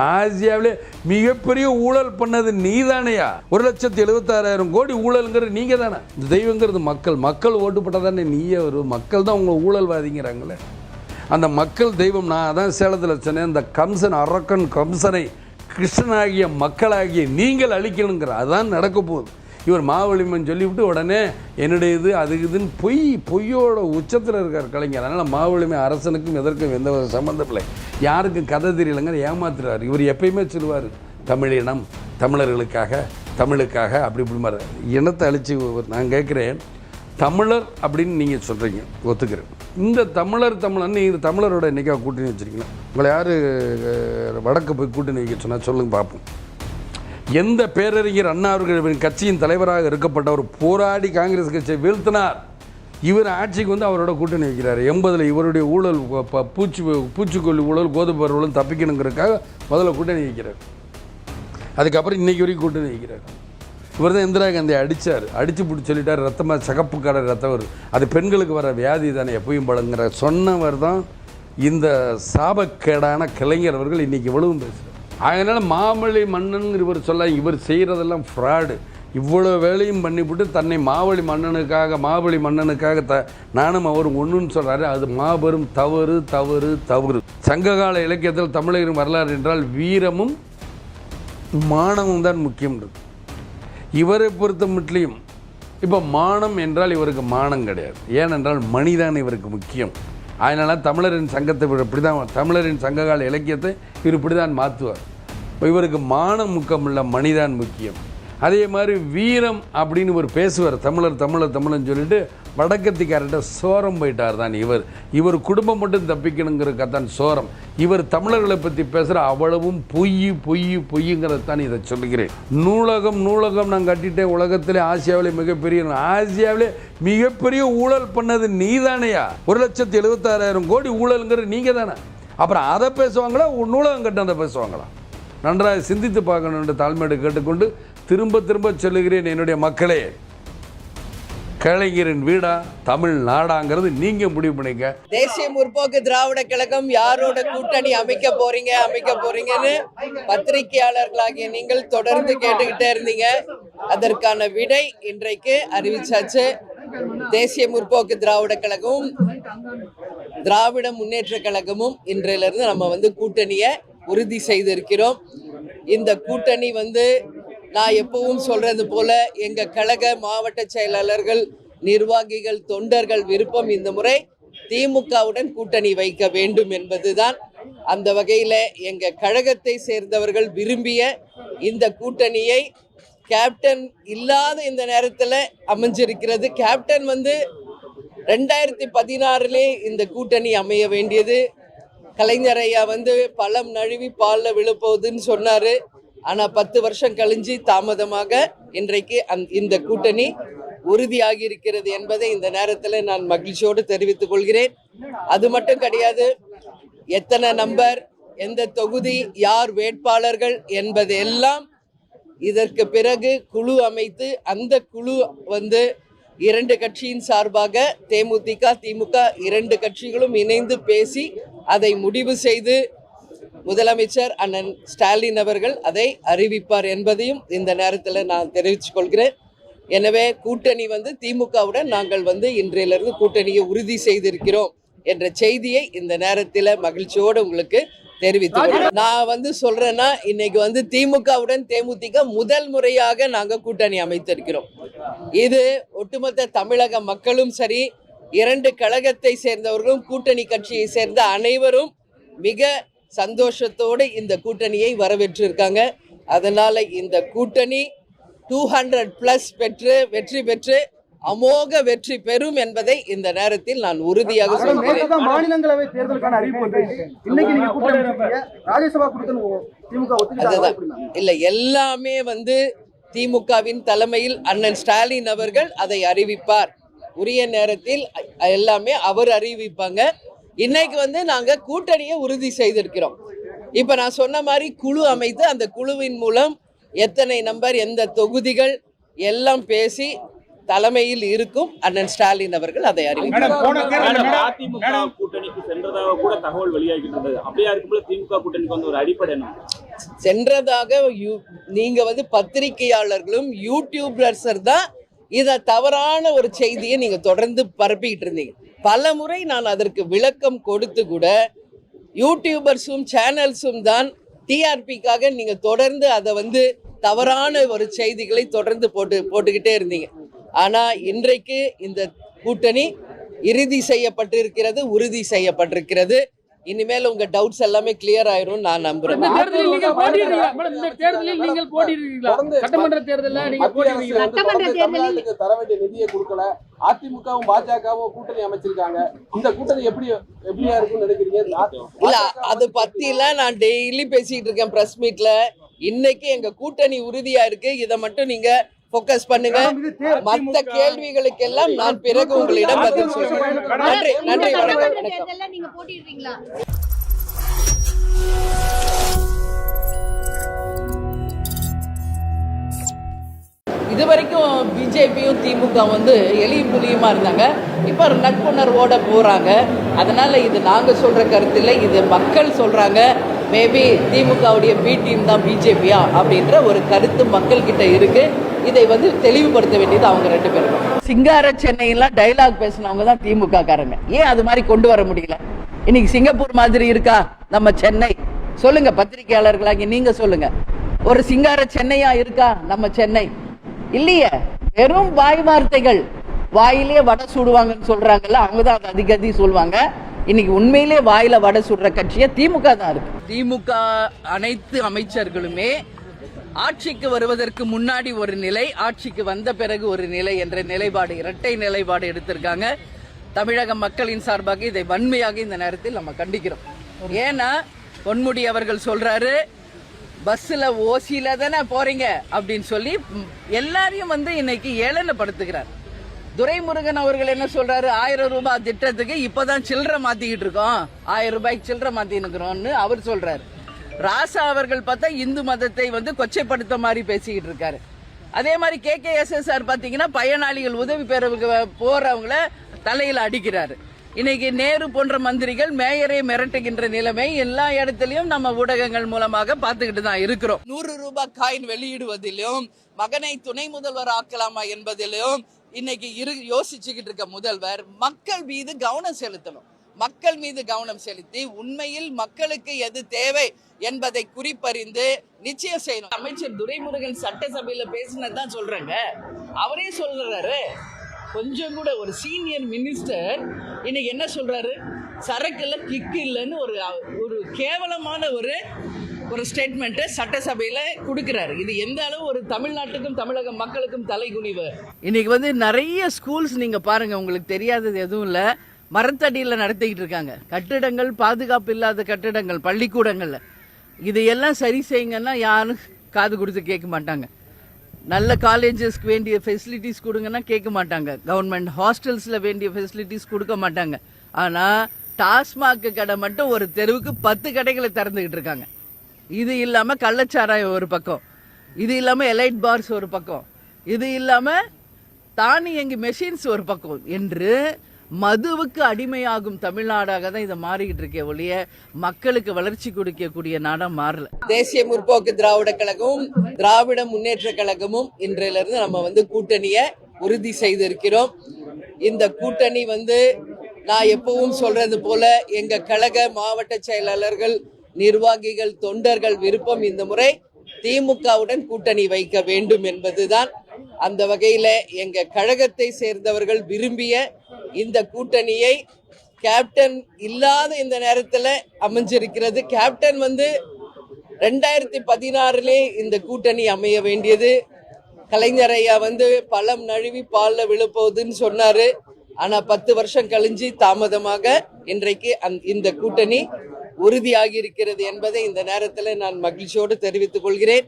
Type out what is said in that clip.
ஆசியாவிலே மிகப்பெரிய ஊழல் பண்ணது நீ தானையா ஒரு லட்சத்தி எழுபத்தாறாயிரம் கோடி ஊழல்ங்கிறது நீங்க தானே இந்த தெய்வங்கிறது மக்கள். மக்கள் ஓட்டு போட்டால் தானே நீயே வரும் மக்கள் தான் உங்களை ஊழல்வாதிங்கிறாங்களே. அந்த மக்கள் தெய்வம் நான் அதான் சேலத்தில் சொன்னேன். இந்த கம்சன் அரக்கன் கம்சனை கிருஷ்ணனாகிய மக்களாகிய நீங்கள் அழிக்கணுங்கிற. அதான் நடக்க போகுது. இவர் மாவலிமன் சொல்லிவிட்டு உடனே என்னுடைய இது அது இதுன்னு பொய் பொய்யோட உச்சத்தில் இருக்கார் கலைஞர். அதனால் மாவலிமை அரசனுக்கும் எதற்கும் எந்த ஒரு சம்மந்தம் இல்லை. யாருக்கும் கதை தெரியலைங்க ஏமாத்துறாரு. இவர் எப்பயுமே சொல்லுவார் தமிழினம் தமிழர்களுக்காக தமிழுக்காக அப்படி இப்படி மாதிரி இனத்தை அழிச்சு நான் கேட்குறேன் தமிழர் அப்படின்னு நீங்கள் சொல்கிறீங்க ஒத்துக்கிறேன். இந்த தமிழர் தமிழன் நீங்கள் தமிழரோட என்னைக்கா கூட்டணி வச்சுருக்கீங்களா உங்களை யார் வடக்கு போய் கூட்டணி வைக்க சொன்னால் சொல்லுங்கள் பார்ப்போம். எந்த பேரறிஞர் அண்ணா அவர்களின் கட்சியின் தலைவராக இருக்கப்பட்டவர் போராடி காங்கிரஸ் கட்சியை வீழ்த்தினார்? இவர் ஆட்சிக்கு வந்து அவரோட கூட்டணி வைக்கிறார். எண்பதில் இவருடைய ஊழல் ப- பூச்சி பூச்சிக்கொல்லி ஊழல் கோதுமை ஊழல் தப்பிக்கணுங்கிறதுக்காக முதல்ல கூட்டணி வைக்கிறார். அதுக்கப்புறம் இன்னைக்கு வரைக்கும் கூட்டணி வைக்கிறார். இவர் தான் இந்திரா காந்தி அடித்தார் அடித்து பிடிச்சி சொல்லிட்டார் ரத்தமாக சகப்பு கடை ரத்தம் வரும் அது பெண்களுக்கு வர வியாதி தானே எப்பயும் பழங்குற சொன்னவர் தான் இந்த சாபக்கேடான கலைஞர் அவர்கள் இன்றைக்கி இவ்வளவும் பேசுகிறார் அதனால் மாமல்லி மன்னன் இவர் சொல்ல இவர் செய்கிறதெல்லாம் ஃப்ராடு இவ்வளோ வேலையும் பண்ணிவிட்டு தன்னை மாவழி மன்னனுக்காக மாவழி மன்னனுக்காக த நானும் அவர் ஒன்றுன்னு சொல்கிறாரு அது மாபெரும் தவறு தவறு தவறு. சங்ககால இலக்கியத்தில் தமிழரின் வரலாறு என்றால் வீரமும் மானமும் தான் முக்கியம். இவரை பொறுத்த மட்டும் இப்போ மானம் என்றால் இவருக்கு மானம் கிடையாது. ஏனென்றால் மணிதான் இவருக்கு முக்கியம். அதனால் தமிழரின் சங்கத்தை இப்படி தான் தமிழரின் சங்ககால இலக்கியத்தை இவர் இப்படி தான் மாற்றுவார் இவருக்கு மானம் முக்கம் இல்லை மணிதான் முக்கியம். அதே மாதிரி வீரம் அப்படின்னு இவர் பேசுவார். தமிழர் தமிழர் தமிழன் சொல்லிட்டு வடக்கத்திக்கார்கிட்ட சோரம் போயிட்டார் தான் இவர். இவர் குடும்பம் மட்டும் தப்பிக்கணுங்கிறக்கத்தான் சோரம். இவர் தமிழர்களை பற்றி பேசுகிற அவ்வளவும் பொய் பொய் பொய்யுங்கிறது தான் இதை சொல்லுகிறேன். நூலகம் நூலகம் நான் கட்டிட்டேன். உலகத்திலே ஆசியாவிலே மிகப்பெரிய ஆசியாவிலே மிகப்பெரிய ஊழல் பண்ணது நீதானையா? ஒரு லட்சத்தி எழுபத்தாறாயிரம் கோடி ஊழலுங்கிறது நீங்கள் தானே அப்புறம் அதை பேசுவாங்களா? உன் நூலகம் கட்டினதை பேசுவாங்களா? நன்றாக சிந்தித்து பார்க்கணும் என்று தாழ்மையோடு கேட்டுக்கொண்டு திரும்ப திரும்ப சொல்லுகிறேன் என்னுடைய மக்களே. கலைஞரின் வீடா தமிழ் நாடாங்கிறது நீங்க முடிவு பண்ணிக்க. தேசிய முற்போக்கு திராவிட கழகம் யாரோட கூட்டணி அமைக்க போறீங்க அமைக்க போறீங்கன்னு பத்திரிகையாளர்களாகிய நீங்கள் தொடர்ந்து கேட்டுக்கிட்டே இருந்தீங்க. அதற்கான விடை இன்றைக்கு அறிவிச்சாச்சு. தேசிய முற்போக்கு திராவிட கழகமும் திராவிட முன்னேற்ற கழகமும் இன்றையிலிருந்து நம்ம வந்து கூட்டணியை உறுதி செய்திருக்கிறோம். இந்த கூட்டணி வந்து நான் எப்பவும் சொல்றது போல எங்க கழக மாவட்ட செயலாளர்கள் நிர்வாகிகள் தொண்டர்கள் விருப்பம் இந்த முறை திமுகவுடன் கூட்டணி வைக்க வேண்டும் என்பதுதான். அந்த வகையில எங்க கழகத்தை சேர்ந்தவர்கள் விரும்பிய இந்த கூட்டணியை கேப்டன் இல்லாத இந்த நேரத்தில் அமைஞ்சிருக்கிறது. கேப்டன் வந்து ரெண்டாயிரத்தி பதினாறுலே இந்த கூட்டணி அமைய வேண்டியது. கலைஞர் ஐயா வந்து பழம் நழுவி பாலில் விழுப்போகுதுன்னு சொன்னாரு. ஆனா பத்து வருஷம் கழிஞ்சு தாமதமாக இன்றைக்கு அந் இந்த கூட்டணி உறுதியாகி இருக்கிறது என்பதை இந்த நேரத்தில் நான் மகிழ்ச்சியோடு தெரிவித்துக் கொள்கிறேன். அது மட்டும் கிடையாது எத்தனை நம்பர் எந்த தொகுதி யார் வேட்பாளர்கள் என்பது எல்லாம் இதற்கு பிறகு குழு அமைத்து அந்த குழு வந்து இரண்டு கட்சியின் சார்பாக தேமுதிக திமுக இரண்டு கட்சிகளும் இணைந்து பேசி அதை முடிவு செய்து முதலமைச்சர் அண்ணன் ஸ்டாலின் அவர்கள் அதை அறிவிப்பார் என்பதையும் இந்த நேரத்தில் நான் தெரிவித்துக் கொள்கிறேன். எனவே கூட்டணி வந்து திமுகவுடன் நாங்கள் வந்து இன்றையிலிருந்து கூட்டணியை உறுதி செய்திருக்கிறோம் என்ற செய்தியை இந்த நேரத்தில் மகிழ்ச்சியோடு உங்களுக்கு தெரிவித்து நான் வந்து சொல்றேன்னா இன்னைக்கு வந்து திமுகவுடன் தேமுதிக முதல் முறையாக நாங்கள் கூட்டணி அமைத்திருக்கிறோம். இது ஒட்டுமொத்த தமிழக மக்களும் சரி இரண்டு கழகத்தை சேர்ந்தவர்களும் கூட்டணி கட்சியை சேர்ந்த அனைவரும் மிக சந்தோஷத்தோடு இந்த கூட்டணியை வரவேற்றிருக்காங்க. அதனால இந்த கூட்டணி டூ ஹண்ட்ரட் பிளஸ் பெற்று வெற்றி பெற்று அமோக வெற்றி பெறும் என்பதை இந்த நேரத்தில் நான் உறுதியாக சொல்கிறேன். மாநிலங்களவை தேர்தலுக்கான அறிவிப்பு? இல்ல எல்லாமே வந்து திமுகவின் தலைமையில் அண்ணன் ஸ்டாலின் அவர்கள் அதை அறிவிப்பார். உரிய நேரத்தில் எல்லாமே அவர் அறிவிப்பாங்க. இன்னைக்கு வந்து நாங்க கூட்டணியை உறுதி செய்திருக்கிறோம். இப்ப நான் சொன்ன மாதிரி குழு அமைத்து அந்த குழுவின் மூலம் எத்தனை நம்பர் எந்த தொகுதிகள் எல்லாம் பேசி தலைமையில் இருக்கும் அண்ணன் ஸ்டாலின் அவர்கள் அதை சென்றதாக கூட தகவல் வெளியாகிட்டு இருந்தது. அப்படியா இருக்கும்போது திமுக கூட்டணிக்கு வந்து ஒரு அடிப்படை சென்றதாக யூ- நீங்க வந்து பத்திரிகையாளர்களும் யூடியூபர்ஸர் தான் இதை தவறான ஒரு செய்தியை நீங்க தொடர்ந்து பரப்பிக்கிட்டு இருந்தீங்க. பல முறை நான் அதற்கு விளக்கம் கொடுத்து கூட யூடியூபர்ஸும் சேனல்ஸும் தான் டிஆர்பிக்காக நீங்க தொடர்ந்து அதை வந்து தவறான ஒரு செய்திகளை தொடர்ந்து போட்டு போட்டுக்கிட்டே இருந்தீங்க. ஆனா இன்றைக்கு இந்த கூட்டணி இறுதி செய்யப்பட்டிருக்கிறது உறுதி செய்யப்பட்டிருக்கிறது. இனிமேல் உங்க டவுட்ஸ் எல்லாமே கிளியர் ஆயிரும் நான் நம்புறேன். தேர்தலில் நீங்கள் சட்டமன்ற நீங்க சட்டமன்ற தர வேண்டிய நிதியை கொடுக்கல. அதிமுகவும் பாஜகவும் கூட்டணி அமைச்சிருக்காங்க. இந்த கூட்டணி எப்படி எப்படியா இருக்கும்னு நினைக்கிறீங்க? இல்ல அது பத்திலாம் நான் டெய்லி பேசிட்டு இருக்கேன் பிரஸ் மீட்ல இன்னைக்கு எங்க கூட்டணி உறுதியா இருக்கு. இதை மட்டும் நீங்க ஃபோக்கஸ் பண்ணுங்க. மத்த கேள்விகளுக்கெல்லாம் நான் பிறகு உங்களிடம் பதில் சொல்றேன். நன்றி நன்றி வணக்கம். இது வரைக்கும் பிஜேபியும் திமுக வந்து எளியும் புலியுமா இருந்தாங்க. இப்போ நட்புணர்வோட போறாங்க. அதனால இது நாங்க சொல்ற கருத்து இல்லை இது மக்கள் சொல்றாங்க. மேபி திமுகவுடைய பி டீம் தான் பிஜேபியா அப்படின்ற ஒரு கருத்து மக்கள் கிட்ட இருக்கு. இதை வந்து தெளிவுபடுத்த வேண்டியது அவங்க ரெண்டு பேரும். சிங்கார சென்னையெல்லாம் டைலாக் பேசினவங்க தான் திமுக காரங்க ஏன் அது மாதிரி கொண்டு வர முடியல? இன்னைக்கு சிங்கப்பூர் மாதிரி இருக்கா? நம்ம சென்னை. சொல்லுங்க பத்திரிகையாளர்களாகி நீங்க சொல்லுங்க. ஒரு சிங்கார சென்னையா இருக்கா? நம்ம சென்னை. இல்லையே. வெறும் வாய் வார்த்தைகள். வாயிலே வடை சுடுவாங்கன்னு சொல்றாங்கல்ல அவங்க தான் அது அதிகதி சொல்லுவாங்க இன்னைக்கு உண்மையிலே வாயில வடை சுடுற கட்சியா திமுக தான் இருக்கு. திமுக அனைத்து அமைச்சர்களுமே ஆட்சிக்கு வருவதற்கு முன்னாடி ஒரு நிலை ஆட்சிக்கு வந்த பிறகு ஒரு நிலை என்ற நிலைப்பாடு இரட்டை நிலைப்பாடு எடுத்திருக்காங்க. தமிழக மக்களின் சார்பாக இதை வன்மையாக இந்த நேரத்தில் நம்ம கண்டிக்கிறோம். ஏன்னா பொன்முடி அவர்கள் சொல்றாரு பஸ்ஸில் ஓசியில தானே போறீங்க? அப்படின்னு சொல்லி எல்லாரையும் வந்து இன்னைக்கு ஏளனப்படுத்துகிறார். துரைமுருகன் அவர்கள் என்ன சொல்றாரு? ஆயிரம் ரூபாய் திட்டத்துக்கு இப்பதான் சில்லற மாத்திக்கிட்டு இருக்கோம். ஆயிரம் ரூபாய்க்கு சில்லறை மாத்தினுக்கிறோம்னு அவர் சொல்றாரு. ராசா அவர்கள் பார்த்தா இந்து மதத்தை வந்து கொச்சைப்படுத்த மாதிரி பேசிக்கிட்டு இருக்காரு. அதே மாதிரி K K S S R பாத்தீங்கன்னா பயனாளிகள் உதவி பெற போறவங்கள தலையில அடிக்கிறாரு. இன்னைக்கு நேரு போன்ற மந்திரிகள் மேயரை மிரட்டுகின்ற நிலைமை எல்லா இடத்துலயும் நம்ம ஊடகங்கள் மூலமாக பார்த்துக்கிட்டு தான் இருக்கிறோம். நூறு ரூபாய் காயின் வெளியிடுவதிலும் மகனை துணை முதல்வர் ஆக்கலாமா என்பதிலும் இன்னைக்கு இரு யோசிச்சுக்கிட்டு இருக்க முதல்வர் மக்கள் மீது கவனம் செலுத்தணும். மக்கள் மீது கவனம் செலுத்தி உண்மையில் மக்களுக்கு எது தேவை என்பதை குறிப்பறிந்து நிச்சயம் செய்யணும். அமைச்சர் துரைமுருகன் சட்டசபையில பேசினதான் சொல்றேங்க. அவரே சொல்றாரு கொஞ்சம் கூட ஒரு சீனியர் மினிஸ்டர் இன்னைக்கு என்ன சொல்றாரு? சரக்குல கிக் இல்லைன்னு ஒரு ஒரு கேவலமான ஒரு ஒரு ஸ்டேட்மெண்ட்டை சட்டசபையில் கொடுக்குறாரு. இது எந்த அளவு ஒரு தமிழ்நாட்டுக்கும் தமிழக மக்களுக்கும் தலைகுனிவு? இன்னைக்கு வந்து நிறைய ஸ்கூல்ஸ் நீங்கள் பாருங்கள் உங்களுக்கு தெரியாதது எதுவும் இல்லை. மரத்தடியில் நடத்திக்கிட்டு இருக்காங்க. கட்டிடங்கள் பாதுகாப்பு இல்லாத கட்டிடங்கள் பள்ளிக்கூடங்களில். இதையெல்லாம் சரி செய்யுங்கன்னா யாரும் காது கொடுத்து கேட்க மாட்டாங்க. நல்ல காலேஜஸ்க்கு வேண்டிய ஃபெசிலிட்டிஸ் கொடுங்கன்னா கேட்க மாட்டாங்க. கவர்மெண்ட் ஹாஸ்டல்ஸில் வேண்டிய ஃபெசிலிட்டிஸ் கொடுக்க மாட்டாங்க. ஆனால் டாஸ்மாக் கடை மட்டும் ஒரு தெருவுக்கு பத்து கடைகளை திறந்துக்கிட்டு இருக்காங்க. இது இல்லாமல் கள்ளச்சாராயம் ஒரு பக்கம். இது இல்லாமல் எலைட் பார்ஸ் ஒரு பக்கம். இது இல்லாமல் தானியங்கி மெஷின்ஸ் ஒரு பக்கம். என்று மதுவுக்கு அடிமையாகும் தமிழ்நாடாக தான் இதை மாறிக்கிட்டு இருக்கே ஒழிய மக்களுக்கு வளர்ச்சி கொடுக்கக்கூடிய நாடா மாறல. தேசிய முற்போக்கு திராவிட கழகமும் திராவிட முன்னேற்ற கழகமும் இன்றையிலிருந்து நம்ம வந்து கூட்டணியை உறுதி செய்திருக்கிறோம். இந்த கூட்டணி வந்து நான் எப்பவும் சொல்றது போல எங்க கழக மாவட்ட செயலாளர்கள் நிர்வாகிகள் தொண்டர்கள் விருப்பம் இந்த முறை திமுகவுடன் கூட்டணி வைக்க வேண்டும் என்பதுதான். அந்த வகையில எங்க கழகத்தை சேர்ந்தவர்கள் விரும்பிய இந்த கூட்டணியை கேப்டன் இல்லாத இந்த நேரத்துல அமைஞ்சிருக்கிறது. கேப்டன் வந்து ரெண்டாயிரத்தி பதினாறுலே இந்த கூட்டணி அமைய வேண்டியது. கலைஞர் ஐயா வந்து பழம் நழுவி பால்ல விழுப்போகுதுன்னு சொன்னாரு. ஆனா பத்து வருஷம் கழிஞ்சு தாமதமாக இன்றைக்கு அந் இந்த கூட்டணி உறுதியாகி இருக்கிறது என்பதை இந்த நேரத்தில் நான் மகிழ்ச்சியோடு தெரிவித்துக் கொள்கிறேன்.